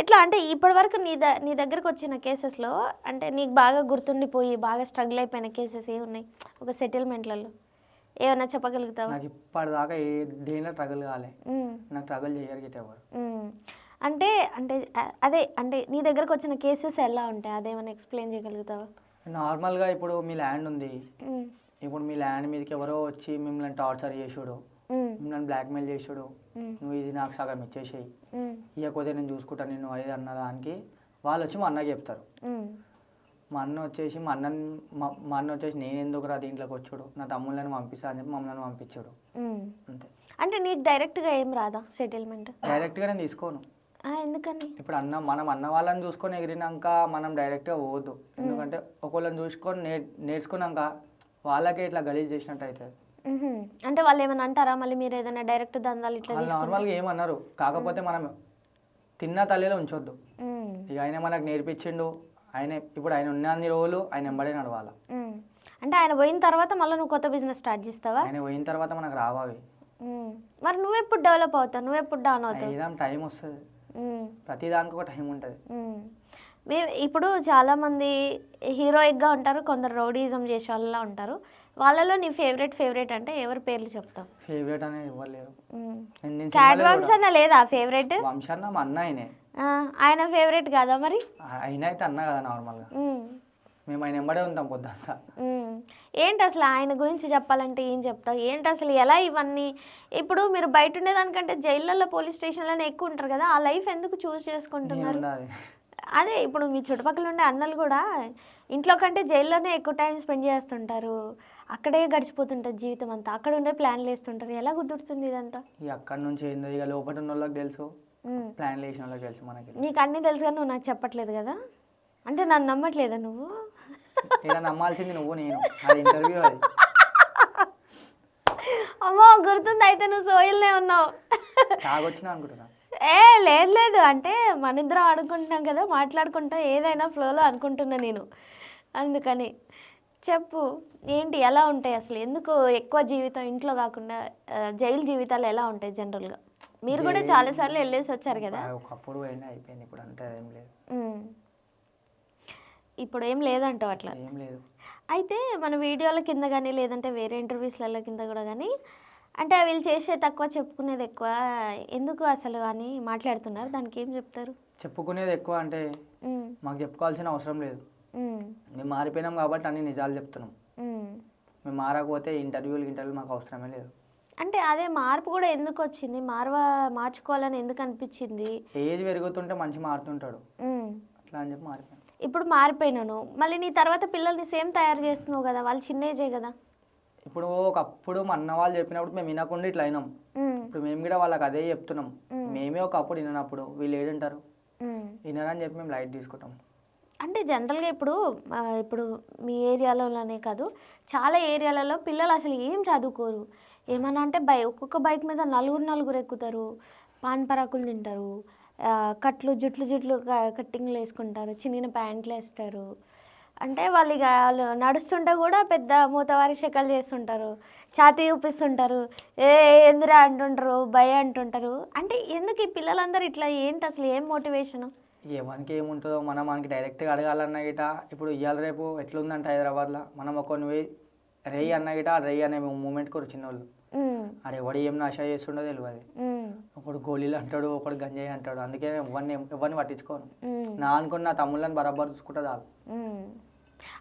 ఎట్లా అంటే ఇప్పటి వరకు నీ ద నీ దగ్గరకు వచ్చిన కేసెస్లో అంటే నీకు బాగా గుర్తుండిపోయి బాగా స్ట్రగుల్ అయిపోయిన కేసెస్ ఏ ఉన్నాయి ఒక సెటిల్మెంట్లలో. ఏమైనా చెప్పగలుగుతావా? నాకు ఇప్పటిదాకా ఏ దేనిలో ట్రగుల్ కాలే. నాకు ట్రగుల్ చేయరు గిట్ట ఎవరు. అంటే అంటే అదే అంటే నీ దగ్గరకు వచ్చిన కేసెస్ ఎలా ఉంటాయి? అదేమైనా ఎక్స్ప్లెయిన్ చేయగలుగుతావా? నార్మల్గా ఇప్పుడు మీ ల్యాండ్ ఉంది. ఇప్పుడు మీ ల్యాండ్ మీదకి ఎవరో వచ్చి మిమ్మల్ని టార్చర్ చేసుడు మిమ్మల్ని బ్లాక్మెయిల్ చేసుడు నువ్వు ఇది నాకు సగం ఇచ్చేసేయి. ఇవ్వకపోతే నేను చూసుకుంటాను నిన్ను అది అన్న దానికి వాళ్ళు వచ్చి మా అన్నకి చెప్తారు. మా అన్న వచ్చేసి మా అన్న మా అన్న వచ్చేసి నేను ఎందుకు రా దీంట్లోకి వచ్చాడు? నా తమ్ముళ్ళని పంపిస్తా అని చెప్పి మమ్మల్ని పంపించాడు. అంతే. అంటే నీకు డైరెక్ట్గా ఏం రాదా సెటిల్మెంట్? డైరెక్ట్గా నేను తీసుకోను. ఎందుకని? ఇప్పుడు అన్న మనం అన్న వాళ్ళని చూసుకొని ఎగిరినాక మనం డైరెక్ట్గా పోవద్దు. ఎందుకంటే ఒకళ్ళని చూసుకొని నే నేర్చుకున్నాక వాళ్ళకే ఇట్లా గలీజ్ చేసినట్టు అవుతుంది. అంటే వాళ్ళు ఏమైనా అంటారా? మళ్ళీ మీరు ఏదైనా డైరెక్ట్ దందాలు ఇట్లా నార్మల్గా ఏమన్నారు? కాకపోతే మనం తిన్న తల్లిలో ఉంచొద్దు. ఇక ఆయన మనకు నేర్పించిండు. ఆయన ఇప్పుడు ఆయన ఉన్న అన్ని రోజులు ఆయన వెంబడే నడవాలి. అంటే ఆయన పోయిన తర్వాత మళ్ళీ నువ్వు కొత్త బిజినెస్ స్టార్ట్ చేస్తావా? ఆయన పోయిన తర్వాత మనకు రావాలి. మరి నువ్వెప్పుడు డెవలప్ అవుతావు? నువ్వెప్పుడు డౌన్ అవుతావు? ఏదైనా టైం వస్తుంది. ప్రతి దానికి ఒక టైం ఉంటుంది. మ్. మే ఇప్పుడు చాలామంది హీరోయిక్గా ఉంటారు కొందరు రౌడీజం చేసే వాళ్ళలా ఉంటారు. వాళ్ళలో నీ ఫేవరెట్ ఫేవరెట్ అంటే ఎవరి పేర్లు చెప్తావు? ఫేవరెట్ అనేది నేను క్యాట్ సినిమాలో వంశ అన్న లేదా ఫేవరెట్? వంశాన్న మా అన్న ఆయనే. ఆయన ఫేవరెట్ కాదా మరి? ఆయన అయితే అన్న కదా నార్మల్గా. మేము ఆయన వెంబడే ఉంటాం పొద్దంతా. మ్మ్. ఏంటి అసలు ఆయన గురించి చెప్పాలంటే ఏం చెప్తావు? ఏంటి అసలు ఎలా ఇవన్నీ? ఇప్పుడు మీరు బయట ఉండేదానికంటే జైళ్ళల్లో పోలీస్ స్టేషన్లోనే ఎక్కువ ఉంటారు కదా ఆ లైఫ్ ఎందుకు చూస్ చేసుకుంటున్నారు? అదే ఇప్పుడు మీ చుట్టుపక్కల ఉండే అన్నలు కూడా ఇంట్లో కంటే జైల్లోనే ఎక్కువ టైం స్పెండ్ చేస్తుంటారు. అక్కడే గడిచిపోతుంటుంది జీవితం అంతా. అక్కడ ఉండే ప్లాన్లు వేస్తుంటారు. ఎలా కుదురుతుంది ఇదంతా? ఇక అక్కడి నుంచి ఏందో ఇక లోపల ఉన్న వాళ్ళకి తెలుసు. ప్లాన్లు వేసిన వాళ్ళకి తెలుసు మనకి. నీకు అన్నీ తెలుసు కానీ నువ్వు నాకు చెప్పట్లేదు కదా? అంటే నన్ను నమ్మట్లేదా నువ్వు? ఇలా నమ్మాల్సింది నువ్వు నేను. అది ఇంటర్వ్యూ అది. అమ్మో గుర్తుంది అయితే నువ్వు సోయిల్నే ఉన్నావు? తాగొచ్చినా అనుకుంటున్నా. ఏ లేదు లేదు. అంటే మన ఇద్దరం ఆడుకుంటున్నాం కదా మాట్లాడుకుంటాం ఏదైనా ఫ్లోలో అనుకుంటున్నా నేను. అందుకని చెప్పు ఏంటి ఎలా ఉంటాయి అసలు? ఎందుకు ఎక్కువ జీవితం ఇంట్లో కాకుండా జైలు జీవితాలు ఎలా ఉంటాయి జనరల్గా? మీరు కూడా చాలాసార్లు వెళ్ళేసి వచ్చారు కదా. ఒకప్పుడు అయినా అయిపోయింది ఇప్పుడు అంతా ఏం లేదు. ఇప్పుడు ఏం లేదంటావు అట్లా? ఏం లేదు. అయితే మన వీడియోల కింద కానీ లేదంటే వేరే ఇంటర్వ్యూస్లలో కింద కూడా కానీ అంటే వీళ్ళు చేసే తక్కువ చెప్పుకునేది ఎక్కువ ఎందుకు అసలు అని మాట్లాడుతున్నారు. దానికి ఏం చెప్తారు? చెప్పుకునేది ఎక్కువ అంటే మాకు చెప్పుకోవాల్సిన అవసరం లేదు. మేము మారిపోయినాం కాబట్టి అన్ని నిజాలు చెప్తున్నాం. మేము మారకపోతే ఇంటర్వ్యూలు ఇంటర్వ్యూలు మాకు అవసరమే లేదు. అంటే అదే మార్పు కూడా ఎందుకు వచ్చింది? మార్వా మార్చుకోవాలని ఎందుకు అనిపించింది? ఏజ్ పెరుగుతుంటే మంచి మారుతుంటాడు. అట్లా అని చెప్పి మారిపోయాను. ఇప్పుడు మారిపోయినాను. మళ్ళీ నీ తర్వాత పిల్లల్ని సేమ్ తయారు చేస్తున్నావు కదా వాళ్ళు చిన్న ఏజే కదా? ఇప్పుడు ఒకప్పుడు మా అన్న వాళ్ళు చెప్పినప్పుడు మేము వినకుండా ఇట్లా అయినాం. ఇప్పుడు మేము కూడా వాళ్ళకి అదే చెప్తున్నాం. మేమే ఒకప్పుడు విననప్పుడు వీళ్ళు ఏడుంటారు. వినరని చెప్పి మేము లైట్ తీసుకుంటాం. అంటే జనరల్గా ఇప్పుడు ఇప్పుడు మీ ఏరియాలోనే కాదు చాలా ఏరియాలలో పిల్లలు అసలు ఏం చదువుకోరు. ఏమన్నా అంటే బై ఒక్కొక్క బైక్ మీద నలుగురు నలుగురు ఎక్కుతారు. పాన్ పరాకులు తింటారు. కట్లు జుట్లు జుట్లు కట్టింగ్లు వేసుకుంటారు. చిన్న ప్యాంట్లు వేస్తారు. అంటే వాళ్ళు ఇక వాళ్ళు నడుస్తుంటే కూడా పెద్ద మూతవారి శకలు చేస్తుంటారు. ఛాతీ చూపిస్తుంటారు. ఏ ఎందురా అంటుంటారు? భయ అంటుంటారు. అంటే ఎందుకు ఈ పిల్లలందరూ ఇట్లా ఏంటి అసలు? ఏం మోటివేషను? ఎవరికి ఏముంటుందో మనం మనకి డైరెక్ట్గా అడగాలన్న గిట ఇప్పుడు ఇవాళ రేపు ఎట్లుందంటే హైదరాబాద్లో? మనం ఒక రేయి అన్న గిట రేయి అనే మూమెంట్ కూడా చిన్నోళ్ళు. ఆడ ఎవడు ఏం నష చేస్తుండో తెలియదు ఒకడు గోళీలు అంటాడు ఒకడు గంజాయి అంటాడు. అందుకే ఎవరిని ఎవరిని పట్టించుకోను. నా అనుకుని నా తమ్ముళ్ళని బరాబర్ చూసుకుంటే చాలు.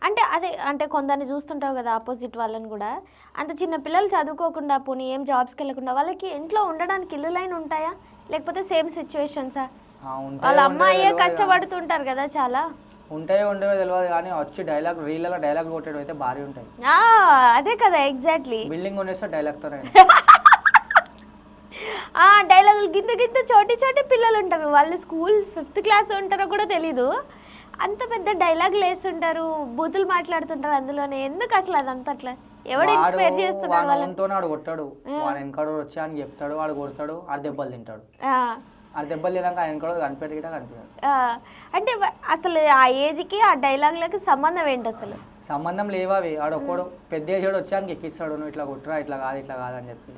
అంటే అదే అంటే కొందరిని చూస్తుంటావు కదా ఆపోజిట్ వాళ్ళని కూడా. అంత చిన్న పిల్లలు చదువుకోకుండా పోనీ ఏం జాబ్స్కి వెళ్ళకుండా వాళ్ళకి ఇంట్లో ఉండడానికి ఇల్లులైన ఉంటాయా? లేకపోతే సేమ్ సిచ్యువేషన్సా వాళ్ళ అమ్మాయే కష్టపడుతుంటారు కదా చాలా. ఉంటాయో ఉండవో తెలియదు కానీ వచ్చి డైలాగ్ రీళ్ళలో డైలాగ్ కొట్టేది అయితే భారీ ఉంటాయి. ఆ, అదే కదా ఎగ్జాక్ట్లీ బిల్డింగ్ డైలాగ్తోనే ఆ డైలాగులు గింత గింత చోటి చోటి పిల్లలు ఉంటారు. వాళ్ళు స్కూల్ ఫిఫ్త్ క్లాస్ ఉంటారో కూడా తెలీదు. అంత పెద్ద డైలాగులు వేస్తుంటారు బూతులు మాట్లాడుతుంటారు అందులోనే. ఎందుకు అసలు అదంతా అట్లా? ఎవడు ఇన్స్పైర్ చేస్తున్నాడు వాళ్ళని? వాడితో వాడు కొట్టాడు. వాడు వెనకాడు వచ్చి అని చెప్తాడు వాడు కొడతాడు ఆడు దెబ్బలు తింటాడు. ఆ, ఆ దెబ్బలు తినాక ఆయన కూడా కనిపెట్టిగా కనిపించాడు ఆ, అంటే అసలు ఆ ఏజ్కి ఆ డైలాగులకి సంబంధం ఏంటి అసలు? సంబంధం లేవావి వాడు ఒక్కడు పెద్ద ఏజాడు వచ్చి ఆయనకి ఎక్కిస్తాడు నువ్వు ఇట్లా కొట్టురా ఇట్లా కాదు ఇట్లా కాదు అని చెప్పి.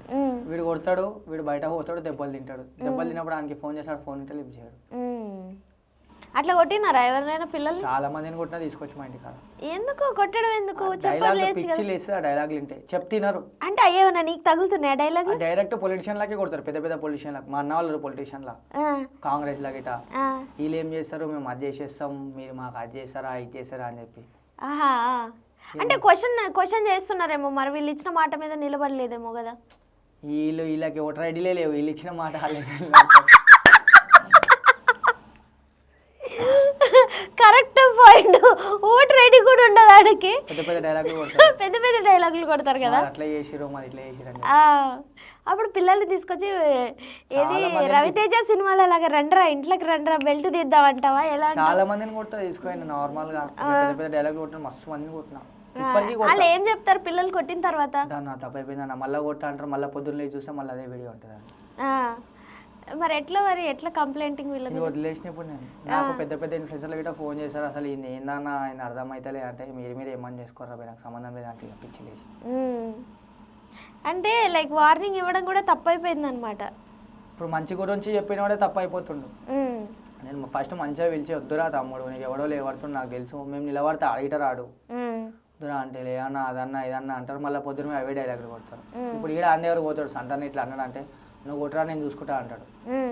వీడు కొడతాడు వీడు బయట పోతాడు దెబ్బలు తింటాడు. దెబ్బలు తిన్నప్పుడు ఆయనకి ఫోన్ చేస్తాడు ఫోన్ ఉంటే లిఫ్ట్ చేయడు. అట్లా కొట్టినారా ఎవరైనా పిల్లల్ని? చాలా మందిని కొట్టినా తీసుకొచ్చి మా ఇంటికాడ. ఎందుకు కొట్టడం ఎందుకు? చెప్పాలి డైలాగ్ లేస్తే ఆ వింటే. చెప్తున్నారు అంటే అయ్యేవన్నా నీకు తగులుతున్నాయి డైలాగ్ డైరెక్ట్ పొలిటీషియన్లకే కొడతారు పెద్ద పెద్ద పొలిటీషియన్లకు మా అన్న వాళ్ళు పొలిటీషియన్లా కాంగ్రెస్ గిట. వీళ్ళు ఏం చేస్తారు? మేము అది చేసేస్తాం మీరు మాకు అది చేస్తారా ఇది చేస్తారా అని చెప్పి. ఆహా. అంటే క్వశ్చన్ క్వశ్చన్ చేస్తున్నారేమో మరి వీళ్ళు ఇచ్చిన మాట మీద నిలబడలేదేమో కదా. వీళ్ళు వీళ్ళకి ఓటర్ ఐడీలే లేవు. వీళ్ళు ఇచ్చిన మాట పాయింట్ ఓట్ రెడీ కూడా ఉండదు ఆడికి. పెద్ద పెద్ద డైలాగులు కొడతారు. పెద్ద పెద్ద డైలాగులు కొడతారు కదా. అట్లా చేసిరు మాది ఇట్లా చేసిరు అప్పుడు పిల్లల్ని తీసుకొచ్చి ఏది రవితేజ సినిమాలో అలాగా రండ్రా ఇంట్లోకి రండ్రా బెల్ట్ ఎలా అంటావు? చాలా మందిని కొడతా తీసుకోండి నార్మల్గా. పెద్ద పెద్ద డైలాగులు కొట్టిన మస్తు మందిని కొట్టిన. వాళ్ళు ఏం చెప్తారు? పిల్లలు కొట్టిన తర్వాత. దాన్ని నా తప్పు అయిపోయిందన్న. మళ్ళీ కొట్ట అంటారు మళ్ళీ పొద్దున్న చూస్తే మళ్ళీ అదే వీడియో ఉంటుంది మరి ఎట్లా మరి? ఎట్లా కంప్లైంటింగ్ వీళ్ళ ఇది మీద? వదిలేసిన ఇప్పుడు నేను నాకు పెద్ద పెద్ద ఇన్ఫ్లుయెన్సర్లు గిట్ట ఫోన్ చేశారు. అసలు ఇది ఏందన్నా ఆయన అర్థమైతలే అంటే మీరు మీరు ఏమని చేసుకోరా నాకు సంబంధం లేదు అంటే ఇక పిచ్చి లేచి. ఉమ్. అంటే లైక్ వార్నింగ్ ఇవ్వడం కూడా తప్పైపోయింది అనమాట ఇప్పుడు మంచి గురించి చెప్పిన వాడే తప్పు అయిపోతుండు నేను ఫస్ట్ మంచిగా పిలిచి వద్దురా తమ్ముడు నీకు ఎవడో లేవడుతుండు నాకు తెలుసు. మేము నిలబడితే అడిగిట రాడు. వద్దురా అంటే లే అన్న అదన్నా ఇదన్నా అంటారు. మళ్ళీ పొద్దున అవే డైలాగులు కొడతారు. ఇప్పుడు ఈడ అన్న ఎవరు పోతాడు? సంతాన్ని ఇట్లా అన్నాడు అంటే నువ్వు కొట్టరా నేను చూసుకుంటా అంటాడు.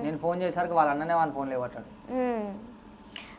నేను ఫోన్ చేసరికి వాళ్ళ అన్ననే వాళ్ళ ఫోన్ లేవట్టాడు